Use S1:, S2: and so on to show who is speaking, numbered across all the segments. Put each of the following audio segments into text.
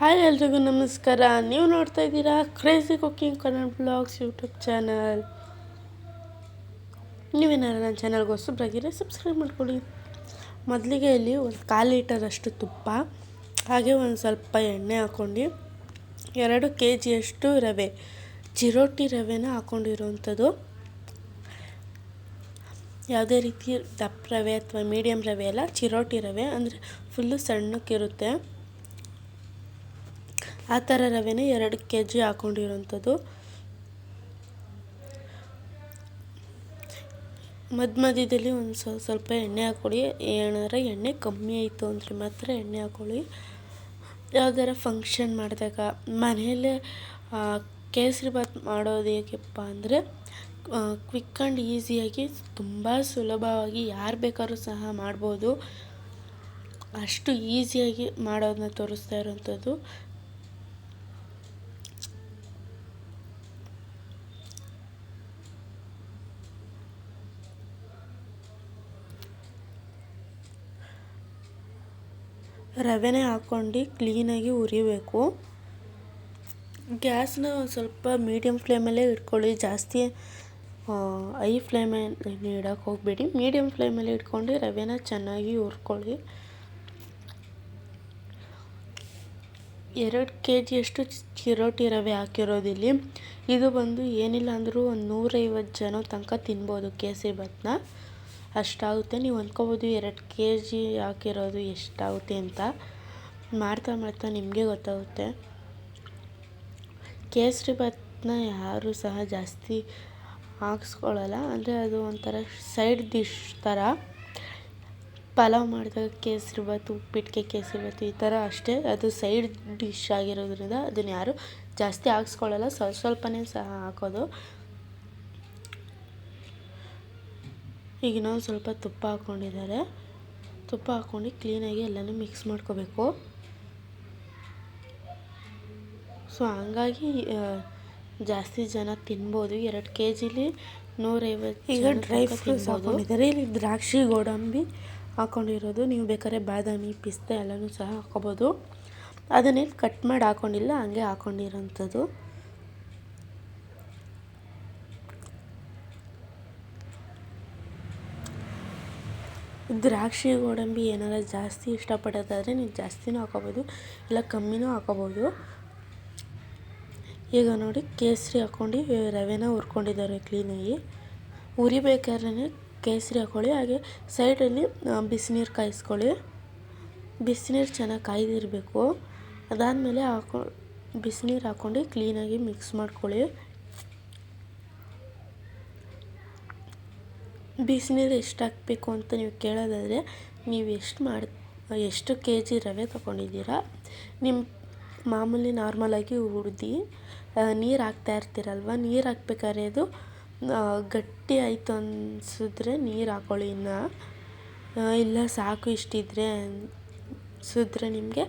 S1: Hi ಎಲ್ರಿಗೂ ನಮಸ್ಕಾರ. ನೀವು ನೋಡ್ತಾ ಇದ್ದೀರಾ crazy cooking Kannada blogs YouTube channel ನೀವೇನಾರು ನನ್ನ ಚಾನಲ್ಗೆ ಹೊಸಬ್ರಾಗಿದ್ರೆ ಸಬ್ಸ್ಕ್ರೈಬ್ ಮಾಡ್ಕೊಳ್ಳಿ. ಮೊದಲಿಗೆ ಇಲ್ಲಿ ಒಂದು ಕಾಲು ಲೀಟರಷ್ಟು ತುಪ್ಪ, ಹಾಗೆ ಒಂದು ಸ್ವಲ್ಪ ಎಣ್ಣೆ ಹಾಕ್ಕೊಂಡು ಎರಡು ಕೆ ಜಿಯಷ್ಟು ರವೆ, ಚಿರೋಟಿ ರವೆನ ಹಾಕ್ಕೊಂಡಿರೋವಂಥದ್ದು ಯಾವುದೇ ರೀತಿ ದಪ್ಪ ರವೆ ಅಥವಾ ಮೀಡಿಯಮ್ ರವೆ ಅಲ್ಲ, ಚಿರೋಟಿ ರವೆ, ಅಂದರೆ ಫುಲ್ಲು ಸಣ್ಣಕ್ಕಿರುತ್ತೆ. ಆ ಥರ ರವೆನೇ ಎರಡು ಕೆ ಜಿ ಹಾಕ್ಕೊಂಡಿರೋಂಥದ್ದು ಮಧ್ಯ ಮಧ್ಯದಲ್ಲಿ ಒಂದು ಸ್ವಲ್ಪ ಸ್ವಲ್ಪ ಎಣ್ಣೆ ಹಾಕ್ಕೊಳ್ಳಿ ಏನಾರ ಎಣ್ಣೆ ಕಮ್ಮಿ ಆಯಿತು ಅಂದರೆ ಮಾತ್ರ ಎಣ್ಣೆ ಹಾಕ್ಕೊಳ್ಳಿ ಯಾವ್ದಾರ ಫಂಕ್ಷನ್ ಮಾಡಿದಾಗ ಮನೆಯಲ್ಲೇ ಕೇಸರಿ ಬಾತ್ ಮಾಡೋದು ಹೇಗೆಪ್ಪ ಅಂದರೆ ಕ್ವಿಕ್ ಆ್ಯಂಡ್ ಈಸಿಯಾಗಿ ತುಂಬ ಸುಲಭವಾಗಿ ಯಾರು ಬೇಕಾದ್ರೂ ಸಹ ಮಾಡ್ಬೋದು. ಅಷ್ಟು ಈಸಿಯಾಗಿ ಮಾಡೋದನ್ನ ತೋರಿಸ್ತಾ ಇರೋವಂಥದ್ದು ರವೆನೇ ಹಾಕ್ಕೊಂಡು ಕ್ಲೀನಾಗಿ ಉರಿಬೇಕು ಗ್ಯಾಸ್ನ ಒಂದು ಸ್ವಲ್ಪ ಮೀಡಿಯಮ್ ಫ್ಲೇಮಲ್ಲೇ ಇಟ್ಕೊಳ್ಳಿ. ಜಾಸ್ತಿ ಐ ಫ್ಲೇಮಲ್ಲಿ ಇಡೋಕೆ ಹೋಗಬೇಡಿ. ಮೀಡಿಯಮ್ ಫ್ಲೇಮಲ್ಲಿ ಇಟ್ಕೊಂಡು ರವೆನ ಚೆನ್ನಾಗಿ ಹುರ್ಕೊಳ್ಳಿ. ಎರಡು ಕೆ ಜಿಯಷ್ಟು ಚಿರೋಟಿ ರವೆ ಹಾಕಿರೋದಿಲ್ಲಿ. ಇದು ಬಂದು ಏನಿಲ್ಲ ಅಂದರೂ ಒಂದು ನೂರೈವತ್ತು ಜನ ತನಕ ತಿನ್ಬೋದು ಕೇಸರಿ ಭಾತ್ನ ಅಷ್ಟಾಗುತ್ತೆ. ನೀವು ಅಂದ್ಕೋಬೋದು ಎರಡು ಕೆ ಜಿ ಹಾಕಿರೋದು ಎಷ್ಟಾಗುತ್ತೆ ಅಂತ. ಮಾಡ್ತಾ ಮಾಡ್ತಾ ನಿಮಗೆ ಗೊತ್ತಾಗುತ್ತೆ. ಕೇಸರಿ ಭಾತ್ನ ಯಾರೂ ಸಹ ಜಾಸ್ತಿ ಹಾಕ್ಸ್ಕೊಳ್ಳಲ್ಲ ಅಂದರೆ ಅದು ಒಂಥರ ಸೈಡ್ ಡಿಶ್ ಥರ. ಪಲಾವ್ ಮಾಡಿದಾಗ ಕೇಸರಿ ಭಾತ್ ಉಪ್ಪಿಟ್ಟಿಗೆ ಕೇಸರಿ ಭಾತ್ ಈ ಥರ ಅಷ್ಟೇ. ಅದು ಸೈಡ್ ಡಿಶ್ ಆಗಿರೋದ್ರಿಂದ ಅದನ್ನು ಯಾರು ಜಾಸ್ತಿ ಹಾಕ್ಸ್ಕೊಳ್ಳಲ್ಲ ಸ್ವಲ್ಪ ಸ್ವಲ್ಪನೇ ಸಹ ಹಾಕೋದು. ಈಗ ಇನ್ನೊಂದು ಸ್ವಲ್ಪ ತುಪ್ಪ ಹಾಕ್ಕೊಂಡಿದ್ದಾರೆ. ತುಪ್ಪ ಹಾಕ್ಕೊಂಡು ಕ್ಲೀನಾಗಿ ಎಲ್ಲನೂ ಮಿಕ್ಸ್ ಮಾಡ್ಕೋಬೇಕು. ಸೊ ಹಂಗಾಗಿ ಜಾಸ್ತಿ ಜನ ತಿನ್ಬೋದು. ಎರಡು ಕೆ ಜಿಲಿ ನೂರೈವತ್ತು ಈಗ ಡ್ರೈ ಫ್ರೂಟ್ಸ್ ಹಾಕೊಂಡಿದ್ದಾರೆ. ಇಲ್ಲಿ ದ್ರಾಕ್ಷಿ ಗೋಡಂಬಿ ಹಾಕ್ಕೊಂಡಿರೋದು ನೀವು ಬೇಕಾದ್ರೆ ಬಾದಾಮಿ ಪಿಸ್ತೆ ಎಲ್ಲನೂ ಸಹ ಹಾಕ್ಕೋಬೋದು. ಅದನ್ನೇನು ಕಟ್ ಮಾಡಿ ಹಾಕ್ಕೊಂಡಿಲ್ಲ ಹಂಗೆ ಹಾಕ್ಕೊಂಡಿರೋಂಥದ್ದು ದ್ರಾಕ್ಷಿ ಗೋಡಂಬಿ ಏನಾರ ಜಾಸ್ತಿ ಇಷ್ಟಪಡೋದಾದರೆ ನೀವು ಜಾಸ್ತಿನೂ ಹಾಕೋಬೋದು, ಇಲ್ಲ ಕಮ್ಮಿನೂ ಹಾಕೋಬೋದು. ಈಗ ನೋಡಿ, ಕೇಸರಿ ಹಾಕ್ಕೊಂಡು ರವೆನ ಹುರ್ಕೊಂಡಿದ್ದಾರೆ ಕ್ಲೀನಾಗಿ ಹುರಿಬೇಕಾದ್ರೆ ಕೇಸರಿ ಹಾಕ್ಕೊಳ್ಳಿ ಹಾಗೆ ಸೈಡಲ್ಲಿ ಬಿಸಿನೀರು ಕಾಯಿಸ್ಕೊಳ್ಳಿ. ಬಿಸಿನೀರು ಚೆನ್ನಾಗಿ ಕಾಯ್ದಿರಬೇಕು. ಅದಾದಮೇಲೆ ಹಾಕೊ, ಬಿಸಿನೀರು ಹಾಕ್ಕೊಂಡು ಕ್ಲೀನಾಗಿ ಮಿಕ್ಸ್ ಮಾಡ್ಕೊಳ್ಳಿ. ಬಿಸಿನೀರು ಎಷ್ಟು ಹಾಕಬೇಕು ಅಂತ ನೀವು ಕೇಳೋದಾದರೆ ನೀವು ಎಷ್ಟು ಮಾಡಿ, ಎಷ್ಟು ಕೆ ಜಿ ರವೆ ತೊಗೊಂಡಿದ್ದೀರಾ? ನಿಮ್ಮ ಮಾಮೂಲಿ ನಾರ್ಮಲಾಗಿ ಹುಡ್ದು ನೀರು ಹಾಕ್ತಾ ಇರ್ತೀರಲ್ವ? ನೀರು ಹಾಕ್ಬೇಕಾದ್ರೆ ಅದು ಗಟ್ಟಿ ಆಯಿತು ಅನಿಸಿದ್ರೆ ನೀರು ಹಾಕೊಳ್ಳಿ ಇನ್ನು. ಇಲ್ಲ ಸಾಕು ಇಷ್ಟಿದ್ರೆ ಸುದ್ರೆ ನಿಮಗೆ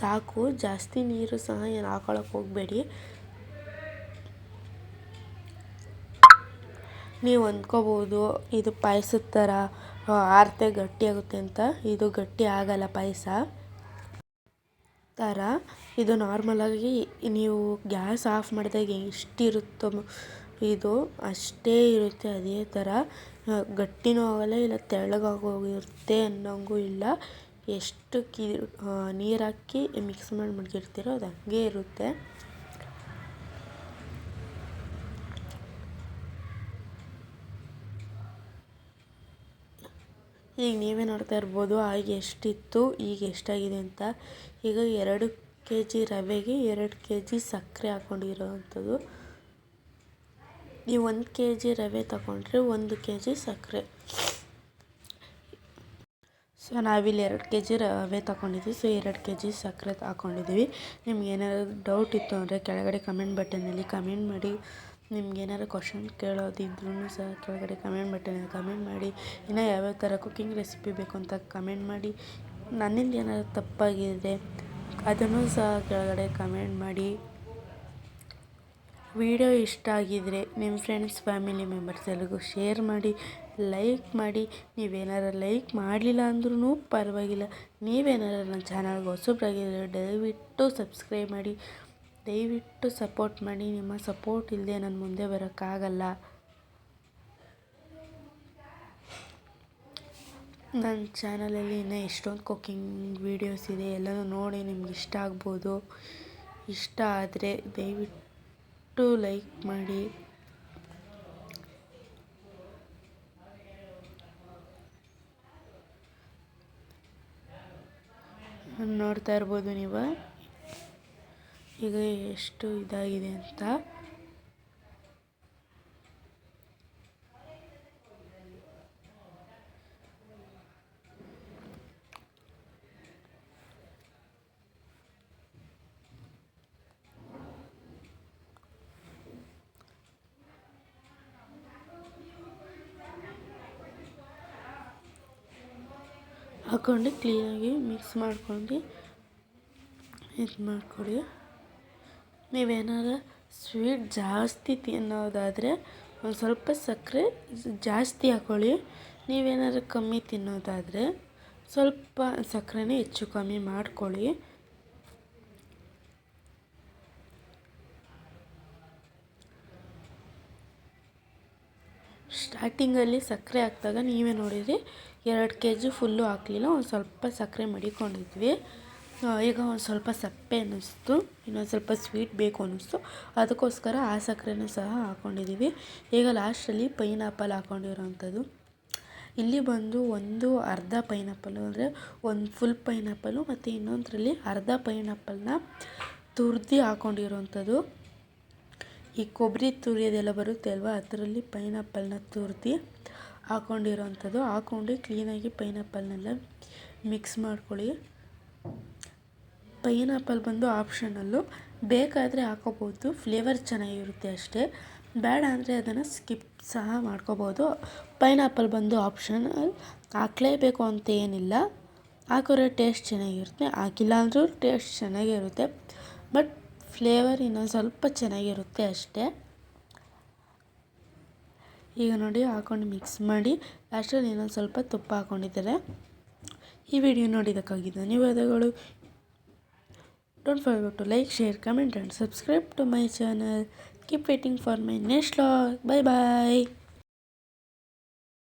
S1: ಸಾಕು. ಜಾಸ್ತಿ ನೀರು ಸಹ ಏನು ಹಾಕೊಳಕ್ಕೆ ಹೋಗಬೇಡಿ. ನೀವು ಅಂದ್ಕೋಬೋದು ಇದು ಪಾಯಸದ ಥರ ಆರ್ತೆ ಗಟ್ಟಿಯಾಗುತ್ತೆ ಅಂತ. ಇದು ಗಟ್ಟಿ ಆಗಲ್ಲ ಪಾಯಸ. ಥರ ಇದು ನಾರ್ಮಲಾಗಿ ನೀವು ಗ್ಯಾಸ್ ಆಫ್ ಮಾಡಿದಾಗ ಎಷ್ಟಿರುತ್ತೋ ಇದು ಅಷ್ಟೇ ಇರುತ್ತೆ ಅದೇ ಥರ ಗಟ್ಟಿನೂ ಆಗಲ್ಲ, ಇಲ್ಲ ತೆಳ್ಳಗಾಗೋಗಿರುತ್ತೆ ಅನ್ನೋಂಗೂ ಇಲ್ಲ. ಎಷ್ಟು ಕಿ ನೀರು ಹಾಕಿ ಮಿಕ್ಸ್ ಮಾಡಿ ಮಡಗಿರ್ತೀರೋ ಅದು ಹಂಗೆ ಇರುತ್ತೆ. ಈಗ ನೀವೇ ನೋಡ್ತಾ ಇರ್ಬೋದು, ಆಗ ಎಷ್ಟಿತ್ತು, ಈಗ ಎಷ್ಟಾಗಿದೆ ಅಂತ. ಈಗ ಎರಡು ಕೆ ಜಿ ರವೆಗೆ ಎರಡು ಕೆ ಜಿ ಸಕ್ಕರೆ ಹಾಕ್ಕೊಂಡಿರೋವಂಥದ್ದು ನೀವು ಒಂದು ಕೆ ಜಿ ರವೆ ತಗೊಂಡ್ರೆ ಒಂದು ಕೆ ಜಿ ಸಕ್ಕರೆ. ಸೊ, ನಾವಿಲ್ಲಿ ಎರಡು ಕೆ ಜಿ ರವೆ ತಗೊಂಡಿದ್ವಿ ಸೊ, ಎರಡು ಕೆ ಜಿ ಸಕ್ಕರೆ ಹಾಕ್ಕೊಂಡಿದ್ದೀವಿ ನಿಮ್ಗೆ ಏನಾದರೂ ಡೌಟ್ ಇತ್ತು ಅಂದರೆ ಕೆಳಗಡೆ ಕಮೆಂಟ್ ಬಟನಲ್ಲಿ ಕಮೆಂಟ್ ಮಾಡಿ. ನಿಮ್ಗೆ ಏನಾದ್ರು ಕ್ವಶನ್ ಕೇಳೋದಿದ್ರೂ ಸಹ ಕೆಳಗಡೆ ಕಮೆಂಟ್ ಬಟನಲ್ಲಿ ಕಮೆಂಟ್ ಮಾಡಿ. ಇನ್ನೂ ಯಾವ್ಯಾವ ಥರ ಕುಕ್ಕಿಂಗ್ ರೆಸಿಪಿ ಬೇಕು ಅಂತ ಕಮೆಂಟ್ ಮಾಡಿ. ನನ್ನಿಂದ ಏನಾದ್ರು ತಪ್ಪಾಗಿದೆ, ಅದನ್ನು ಸಹ ಕೆಳಗಡೆ ಕಮೆಂಟ್ ಮಾಡಿ. ವಿಡಿಯೋ ಇಷ್ಟ ಆಗಿದರೆ ನಿಮ್ಮ ಫ್ರೆಂಡ್ಸ್ ಫ್ಯಾಮಿಲಿ ಮೆಂಬರ್ಸ್ ಎಲ್ಲರಿಗೂ ಶೇರ್ ಮಾಡಿ ಲೈಕ್ ಮಾಡಿ. ನೀವೇನಾರು ಲೈಕ್ ಮಾಡಲಿಲ್ಲ ಅಂದ್ರೂ ಪರವಾಗಿಲ್ಲ. ನೀವೇನಾರು ನನ್ನ ಚಾನಲ್ಗೆ ಹೊಸಬ್ರಾಗಿದ್ದರೆ ದಯವಿಟ್ಟು ಸಬ್ಸ್ಕ್ರೈಬ್ ಮಾಡಿ. ದಯವಿಟ್ಟು ಸಪೋರ್ಟ್ ಮಾಡಿ, ನಿಮ್ಮ ಸಪೋರ್ಟ್ ಇಲ್ಲದೆ ನಾನು ಮುಂದೆ ಬರೋಕ್ಕಾಗಲ್ಲ. ನನ್ನ ಚಾನಲಲ್ಲಿ ಇನ್ನೂ ಎಷ್ಟೊಂದು ಕುಕ್ಕಿಂಗ್ ವೀಡಿಯೋಸ್ ಇದೆ, ಎಲ್ಲನೂ ನೋಡಿ ನಿಮ್ಗೆ ಇಷ್ಟ ಆಗ್ಬೋದು. ಇಷ್ಟ ಆದರೆ ದಯವಿಟ್ಟು ಲೈಕ್ ಮಾಡಿ. ನೋಡ್ತಾ ಇರ್ಬೋದು ನೀವು. ಈಗ ಎಷ್ಟು ಇದಾಗಿದೆ ಅಂತ. ಹಾಕ್ಕೊಂಡು ಕ್ಲೀನಾಗಿ ಮಿಕ್ಸ್ ಮಾಡ್ಕೊಂಡು ಇದು ಮಾಡ್ಕೊಳ್ಳಿ ನೀವೇನಾರ ಸ್ವೀಟ್ ಜಾಸ್ತಿ ತಿನ್ನೋದಾದರೆ ಒಂದು ಸ್ವಲ್ಪ ಸಕ್ಕರೆ ಜಾಸ್ತಿ ಹಾಕ್ಕೊಳ್ಳಿ ನೀವೇನಾದ್ರು ಕಮ್ಮಿ ತಿನ್ನೋದಾದರೆ ಸ್ವಲ್ಪ ಸಕ್ಕರೆನೇ ಹೆಚ್ಚು ಕಮ್ಮಿ ಮಾಡ್ಕೊಳ್ಳಿ. ಸ್ಟಾರ್ಟಿಂಗಲ್ಲಿ ಸಕ್ಕರೆ ಹಾಕಿದಾಗ ನೀವೇ ನೋಡಿರಿ, ಎರಡು ಕೆ ಜಿ ಫುಲ್ಲು ಹಾಕಲಿಲ್ಲ, ಒಂದು ಸ್ವಲ್ಪ ಸಕ್ಕರೆ ಮಡಿಕೊಂಡಿದ್ವಿ. ಈಗ ಒಂದು ಸ್ವಲ್ಪ ಸಪ್ಪೆ ಅನ್ನಿಸ್ತು, ಇನ್ನೊಂದು ಸ್ವಲ್ಪ ಸ್ವೀಟ್ ಬೇಕು ಅನ್ನಿಸ್ತು. ಅದಕ್ಕೋಸ್ಕರ ಆ ಸಕ್ಕರೆನೂ ಸಹ ಹಾಕ್ಕೊಂಡಿದ್ದೀವಿ ಈಗ ಲಾಸ್ಟಲ್ಲಿ ಪೈನಾಪಲ್ ಹಾಕ್ಕೊಂಡಿರೋವಂಥದ್ದು ಇಲ್ಲಿ ಬಂದು ಒಂದು ಅರ್ಧ ಪೈನಾಪಲ್ಲು ಅಂದರೆ ಒಂದು ಫುಲ್ ಪೈನಾಪಲ್ಲು ಮತ್ತು ಇನ್ನೊಂದರಲ್ಲಿ ಅರ್ಧ ಪೈನಾಪಲ್ನ ತುರ್ದು ಹಾಕ್ಕೊಂಡಿರೋವಂಥದ್ದು ಈ ಕೊಬ್ಬರಿ ತುರಿಯೋದೆಲ್ಲ ಬರುತ್ತೆ ಅಲ್ವಾ? ಅದರಲ್ಲಿ ಪೈನಾಪಲ್ನ ತುರಿದು ಹಾಕ್ಕೊಂಡಿರೋವಂಥದ್ದು ಹಾಕ್ಕೊಂಡು ಕ್ಲೀನಾಗಿ ಪೈನಾಪಲ್ನೆಲ್ಲ ಮಿಕ್ಸ್ ಮಾಡ್ಕೊಳ್ಳಿ. ಪೈನಾಪಲ್ ಬಂದು ಆಪ್ಷನಲ್ಲು ಬೇಕಾದರೆ ಹಾಕೋಬೋದು. ಫ್ಲೇವರ್ ಚೆನ್ನಾಗಿರುತ್ತೆ ಅಷ್ಟೇ. ಬೇಡ ಅಂದರೆ ಅದನ್ನು ಸ್ಕಿಪ್ ಸಹ ಮಾಡ್ಕೋಬೋದು. ಪೈನಾಪಲ್ ಬಂದು ಆಪ್ಷನಲ್ ಹಾಕಲೇಬೇಕು ಅಂತ ಏನಿಲ್ಲ. ಹಾಕೋರೆ ಟೇಸ್ಟ್ ಚೆನ್ನಾಗಿರುತ್ತೆ. ಹಾಕಿಲ್ಲ ಅಂದರೂ ಟೇಸ್ಟ್ ಚೆನ್ನಾಗಿರುತ್ತೆ. ಬಟ್ ಫ್ಲೇವರ್ ಇನ್ನೊಂದು ಸ್ವಲ್ಪ ಚೆನ್ನಾಗಿರುತ್ತೆ ಅಷ್ಟೇ. ಈಗ ನೋಡಿ ಹಾಕೊಂಡು ಮಿಕ್ಸ್ ಮಾಡಿ. ಲಾಸ್ಟಲ್ಲಿ ಇನ್ನೊಂದು ಸ್ವಲ್ಪ ತುಪ್ಪ ಹಾಕ್ಕೊಂಡಿದ್ದಾರೆ ಈ ವಿಡಿಯೋ ನೋಡಿದ್ದಕ್ಕಾಗಿ ಧನ್ಯವಾದಗಳು. Don't forget to like, share, comment and subscribe to my channel. Keep waiting for my next vlog. Bye bye.